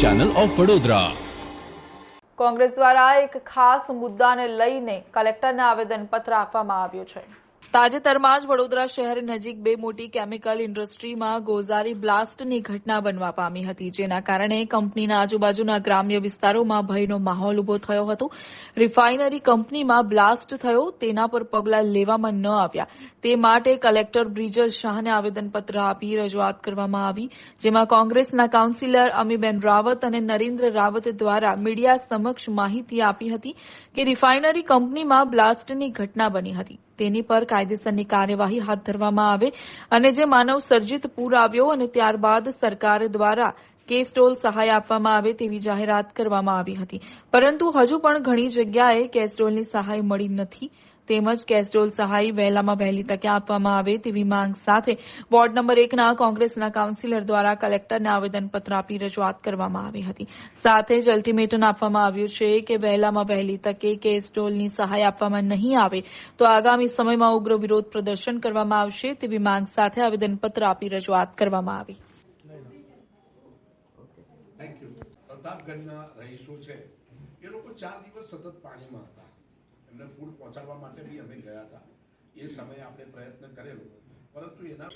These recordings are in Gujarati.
ચેનલ ઓફ વડોદરા કોંગ્રેસ દ્વારા એક ખાસ મુદ્દાને લઈને કલેક્ટરને આવેદનપત્ર આપવામાં આવ્યું છે. તાજેતરમાં જ વડોદરા શહેર નજીક બે મોટી કેમિકલ ઇન્ડસ્ટ્રીમાં ગોઝારી બ્લાસ્ટની ઘટના બનવા પામી હતી, જેના કારણે કંપનીના આજુબાજુના ગ્રામ્ય વિસ્તારોમાં ભયનો માહોલ ઊભો થયો હતો. રિફાઇનરી કંપનીમાં બ્લાસ્ટ થયો, તેના પર પગલાં લેવામાં ન આવ્યા. તે માટે કલેક્ટર બ્રિજલ શાહને આવેદનપત્ર આપી રજૂઆત કરવામાં આવી, જેમાં કોંગ્રેસના કાઉન્સિલર અમીબેન રાવત અને નરેન્દ્ર રાવત દ્વારા મીડિયા સમક્ષ માહિતી આપી હતી કે રિફાઇનરી કંપનીમાં બ્લાસ્ટની ઘટના બની હતી. તેની પર કાયદેસરની કાર્યવાહી હાથ ધરવામાં આવે અને જે માનવ સર્જિત પૂર આવ્યો અને ત્યારબાદ સરકાર દ્વારા કેસ્ટોલ સહાય આપવામાં આવે તેવી જાહેરાત કરવામાં આવી હતી. પરંતુ હજુ પણ ઘણી જગ્યાએ કેસ્ટોલની સહાય મળી નથી. તેમજ કેસરોલ સહાય વહેલામાં વહેલી તકે આપવામાં આવે તેવી માંગ સાથે વોર્ડ નંબર એકના કોંગ્રેસના કાઉન્સિલર દ્વારા કલેક્ટરને આવેદનપત્ર આપી રજૂઆત કરવામાં આવી હતી. સાથે જ અલ્ટિમેટમ આપવામાં આવ્યું છે કે વહેલામાં વહેલી તકે કેસરોલની સહાય આપવામાં નહીં આવે તો આગામી સમયમાં ઉગ્ર વિરોધ પ્રદર્શન કરવામાં આવશે તેવી માંગ સાથે આવેદનપત્ર આપી રજૂઆત કરવામાં આવી. પ્રતાપગંજના રહીશો છે. એ લોકો ચાર દિવસ સતત પાણીમાં હતા. એમને ફૂડ પહોંચાડવા માટે બી અમે ગયા હતા. એ સમયે આપણે પ્રયત્ન કરેલો. પરંતુ એના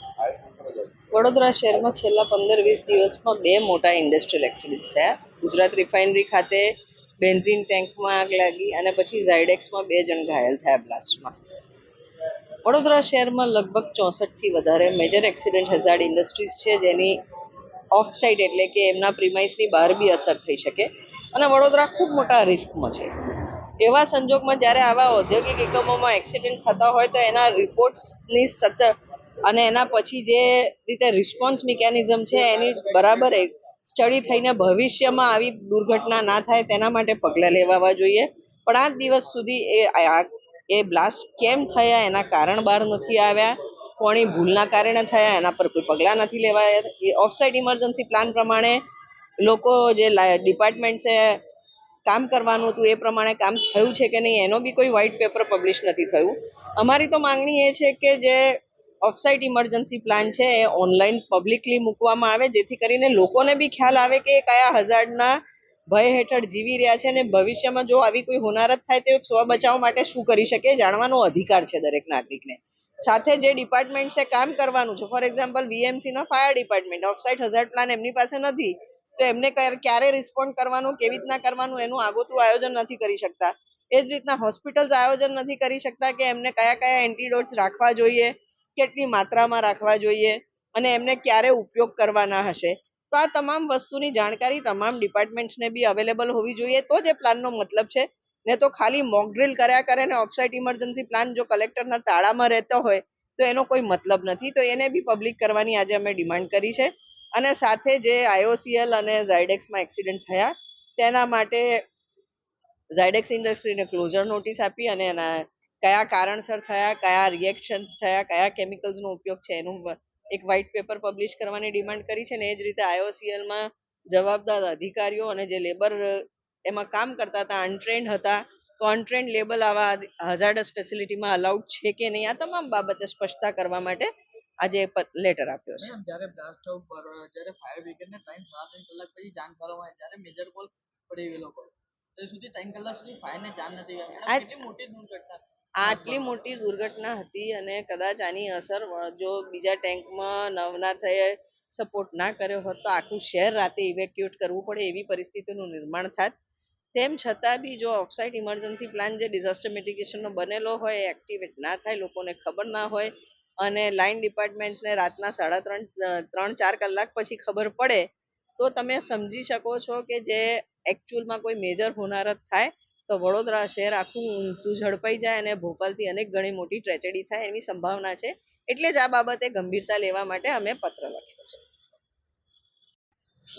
વડોદરા શહેરમાં છેલ્લા પંદર વીસ દિવસમાં બે મોટા ઇન્ડસ્ટ્રીયલ એક્સિડન્ટ થયા. ગુજરાત રિફાઇનરી ખાતે બેન્ઝિન ટેન્કમાં આગ લાગી અને પછી ઝાયડેક્સમાં બે જણ ઘાયલ થયા બ્લાસ્ટમાં વડોદરા શહેરમાં લગભગ ચોસઠથી વધારે મેજર એક્સિડન્ટ હઝાર્ડ ઇન્ડસ્ટ્રીઝ છે, જેની ઓફ સાઇડ એટલે કે એમના પ્રિમાઇસની બહાર બી અસર થઈ શકે. અને વડોદરા ખૂબ મોટા રિસ્કમાં છે. એવા સંજોગમાં જ્યારે આવા ઔદ્યોગિક એકમોમાં એક્સિડન્ટ થતા હોય તો એના રિપોર્ટ્સની સચ અને એના પછી જે રીતે રિસ્પોન્સ મિકેનિઝમ છે, એની બરાબર સ્ટડી થઈને ભવિષ્યમાં આવી દુર્ઘટના ના થાય તેના માટે પગલાં લેવાવા જોઈએ. પણ આ દિવસ સુધી એ એ બ્લાસ્ટ કેમ થયા, એના કારણ બહાર નથી આવ્યા કોની ભૂલના કારણે થયા, એના પર કોઈ પગલાં નથી લેવાયા. એ ઓફસાઇટ ઇમરજન્સી પ્લાન પ્રમાણે લોકો જે ડિપાર્ટમેન્ટ છે કામ કરવાનું હતું એ પ્રમાણે કામ થયું છે કે નહીં, એનો બી કોઈ વ્હાઇટ પેપર પબ્લિશ નથી થયું. અમારી તો માંગણી એ છે કે જે ઓફસાઇટ ઇમરજન્સી પ્લાન છે એ ઓનલાઈન પબ્લિકલી મૂકવામાં આવે, જેથી કરીને લોકોને બી ખ્યાલ આવે કે કયા હઝાર્ડના ભય હેઠળ જીવી રહ્યા છે અને ભવિષ્યમાં જો આવી કોઈ હોનારત થાય તો સ્વ બચાવ માટે શું કરી શકે જાણવાનો અધિકાર છે દરેક નાગરિકને. સાથે જે ડિપાર્ટમેન્ટ છે કામ કરવાનું છે for example VMC no fire department offsite hazard plan એમની પાસે નથી. તો એમને ક્યારે- રિસ્પોન્ડ કરવાનું, કેવી રીતના કરવાનું, એનું આગોતરું આયોજન નથી કરી શકતા. એ જ રીતના હોસ્પિટલ્સ આયોજન નથી કરી શકતા કે એમને કયા કયા એન્ટીડોટ્સ રાખવા જોઈએ, કેટલી માત્રામાં રાખવા જોઈએ અને એમને ક્યારે ઉપયોગ કરવાના હશે. તો આ તમામ વસ્તુની જાણકારી તમામ ડિપાર્ટમેન્ટ્સને બી અવેલેબલ હોવી જોઈએ. તો જ એ પ્લાનનો મતલબ છે. ને તો ખાલી મોક ડ્રિલ કર્યા કરે ને ઓફસાઇટ ઇમરજન્સી પ્લાન જો કલેક્ટરના તાળામાં રહેતો હોય તો એનો કોઈ મતલબ નથી. તો એને બી પબ્લિક કરવાની આજે અમે ડિમાન્ડ કરી છે. અને સાથે જે આઈઓસીએલ અને ઝાયડેક્સમાં એક્સિડન્ટ થયા, તેના માટે ઝાયડેક્સ ઇન્ડસ્ટ્રીને ક્લોઝર નોટિસ આપી અને એના કયા કારણસર થયા, કયા રિએક્શન્સ થયા, કયા કેમિકલ્સનો ઉપયોગ છે, એનું એક વ્હાઇટ પેપર પબ્લિશ કરવાની ડિમાન્ડ કરી છે ને એ જ રીતે આઈઓસીએલમાં જવાબદાર અધિકારીઓ અને જે લેબર એમાં કામ કરતા હતા અનટ્રેન્ડ હતા તો અનટ્રેન્ડ લેબલ આવા હઝાર્ડસ ફેસિલિટીમાં અલાઉડ છે કે નહીં આ તમામ બાબતે સ્પષ્ટતા કરવા માટે આજે લેટર આપ્યો છે. જ્યારે બ્લાસ્ટ આઉટ પર જ્યારે ફાયર બ્રિગેડને ત્રણ સાડા ત્રણ કલાક પછી જાણ કરવામાં આવી ત્યારે મેજર કોલ પડી ગયેલો કોલ તે સુધી ત્રણ કલાક સુધી ફાયરને જાણ નથી કરી મોટી દુર્ઘટના આટલી મોટી દુર્ઘટના હતી અને કદાચ આની અસર જો બીજા ટેન્કમાં નવના થયે સપોર્ટ ના કર્યો હોત તો આખું શહેર રાતે ઇવેક્યુએટ કરવું પડે એવી પરિસ્થિતિનું નિર્માણ થાત. તેમ છતાં બી જો ઓફસાઇટ ઇમરજન્સી પ્લાન જે ડિઝાસ્ટર મિટિગેશનનો બનેલો હોય એક્ટિવેટ ના થાય, લોકોને ખબર ના હોય અને લાઇન ડિપાર્ટમેન્ટ્સને રાતના સાડા ત્રણ ત્રણ, ચાર કલાક પછી ખબર પડે, તો તમે સમજી શકો છો કે જે એકચ્યુઅલમાં કોઈ મેજર હોનારત થાય, તો વડોદરા શહેર આખું ઊંધું ઝડપાઈ જાય અને ભોપાલથી અનેક ઘણી મોટી ટ્રેજેડી થાય એની સંભાવના છે. એટલે જ આ બાબતે ગંભીરતા લેવા માટે અમે પત્ર લખ્યો છે.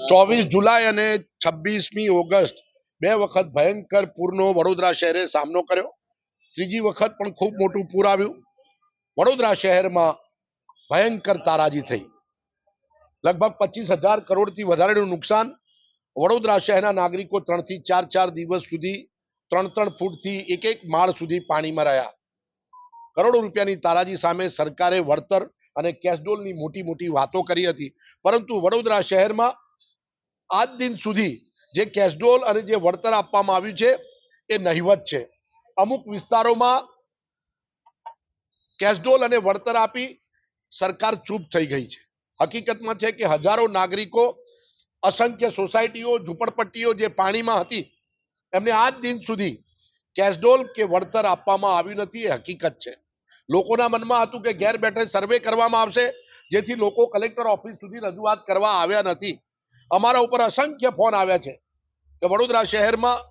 ચોવીસ જુલાઈ અને છવ્વીસમી ઓગસ્ટ બે વખત ભયંકર પૂરનો વડોદરા શહેરે સામનો કર્યો. ત્રીજી વખત પણ ખૂબ મોટું પૂર આવ્યું. વડોદરા શહેરમાં ભયંકર તારાજી થઈ. લગભગ પચીસ હજાર કરોડથી વધારેનું નુકસાન વડોદરા શહેરના નાગરિકો ત્રણથી ચાર ચાર દિવસ સુધી, ત્રણ ત્રણ ફૂટથી એક એક માળ સુધી પાણીમાં રહ્યા. કરોડો રૂપિયાની તારાજી સામે સરકારે વળતર અને કેશડોલની મોટી મોટી વાતો કરી હતી. પરંતુ વડોદરા શહેરમાં આજ દિન સુધી જે કેશડોલ અને જે વળતર આપવામાં આવ્યું છે, એ નહિવત છે. અમુક વિસ્તારોમાં કેશડોલ અને વળતર આપી સરકાર ચૂપ થઈ ગઈ છે. હકીકતમાં છે કે હજારો નાગરિકો, અસંખ્ય સોસાયટીઓ, ઝૂંપડપટ્ટીઓ જે પાણીમાં હતી, એમને આજ દિન સુધી કેશડોલ કે વળતર આપવામાં આવ્યું નથી એ હકીકત છે. લોકોના મનમાં હતું કે ઘેર બેઠે સર્વે કરવામાં આવશે, જેથી લોકો કલેક્ટર ઓફિસ સુધી રજૂઆત કરવા આવ્યા નથી. અમારા ઉપર અસંખ્ય ફોન આવ્યા છે. કે વડોદરા શહેરમાં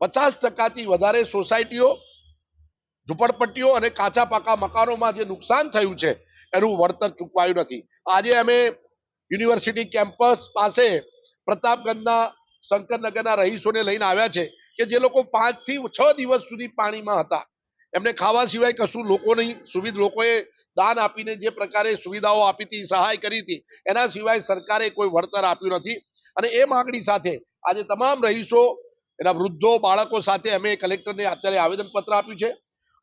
પચાસ ટકાથી વધારે સોસાયટીઓ, ઝૂંપડપટ્ટીઓ અને કાચા પાકા મકાનોમાં જે નુકસાન થયું છે, એનું વળતર ચૂકવાયું નથી. આજે અમે યુનિવર્સિટી કેમ્પસ પાસે પ્રતાપગંજના શંકરનગરના રહીશોને લઈને આવ્યા છે કે જે લોકો પાંચથી છ દિવસ સુધી પાણીમાં હતા. એમને ખાવા સિવાય કશું લોકો નહીં, સુવિધા લોકોએ દાન આપીને જે પ્રકારે સુવિધાઓ આપી હતી, સહાય કરી હતી, એના સિવાય સરકારે કોઈ વળતર આપ્યું નથી. અને એ માંગણી સાથે આજે તમામ રહીશો, એના વૃદ્ધો, બાળકો સાથે અમે કલેક્ટરને અત્યારે આવેદનપત્ર આપ્યું છે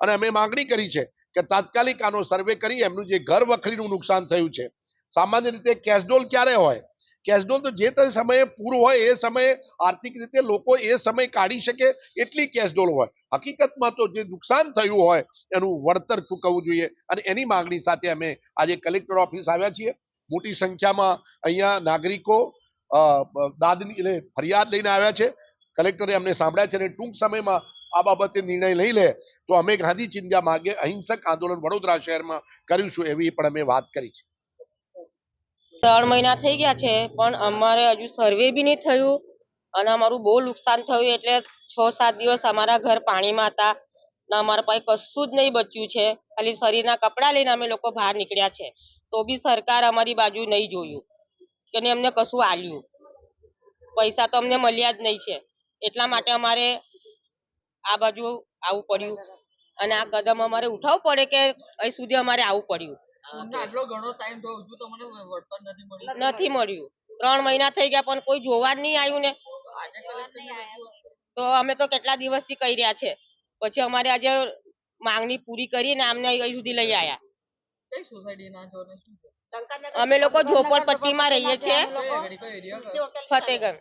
અને અમે માંગણી કરી છે કે તાત્કાલિક આનો સર્વે કરી એમનું જે ઘર વખરીનું નુકસાન થયું છે. સામાન્ય રીતે કેશડોલ ક્યારે હોય? કેશડોલ તો જે તે સમયે પૂરું હોય એ સમયે, આર્થિક રીતે લોકો એ સમય કાઢી શકે એટલી કેશડોલ હોય. હકીકતમાં તો જે નુકસાન થયું હોય એનું વળતર ચૂકવવું જોઈએ અને એની માંગણી સાથે અમે આજે કલેક્ટર ઓફિસ આવ્યા છીએ. મોટી સંખ્યામાં અહીંયા નાગરિકો દાદની એટલે ફરિયાદ લઈને આવ્યા છે. કલેક્ટરે અમને સાંભળ્યા છે અને ટૂંક સમયમાં આ બાબતે નિર્ણય લઈ લે તો અમે ગાંધી ચિંધ્યા માર્ગે અહિંસક આંદોલન વડોદરા શહેરમાં કરીશું એવી પણ અમે વાત કરી છે. ત્રણ મહિના થઈ ગયા છે, પણ અમારે હજુ સર્વે બી નહીં થયું અને અમારું બહુ નુકસાન થયું એટલે છ સાત દિવસ અમારા ઘર પાણીમાં હતા ને અમારા પાસે કશું જ નહીં બચ્યું છે. ખાલી શરીરના કપડાં લઈને અમે લોકો બહાર નીકળ્યા છે. તો બી સરકાર અમારી બાજુ નહીં જોયું. કે અમને કશું આલ્યું. પૈસા તો અમને મળ્યા જ નહીં છે. એટલા માટે અમારે આ બાજુ આવવું પડ્યું. અને આ કદમ અમારે ઉઠાવવું પડે કે અહીં સુધી અમારે આવવું પડ્યું. નથી મળ્યું. ત્રણ મહિના થઈ ગયા પણ કોઈ જોવા જ નહીં આવ્યું ને. તો અમે તો કેટલા દિવસથી કહી રહ્યા છે. પછી અમારે આજે માંગણી પૂરી કરીને અમને અહીં સુધી લઈ આવ્યા કઈ સોસાયટીના છો ને શું છે? અમે લોકો ઝોપડપટ્ટીમાં રહીએ છીએ. ફતેગંજ.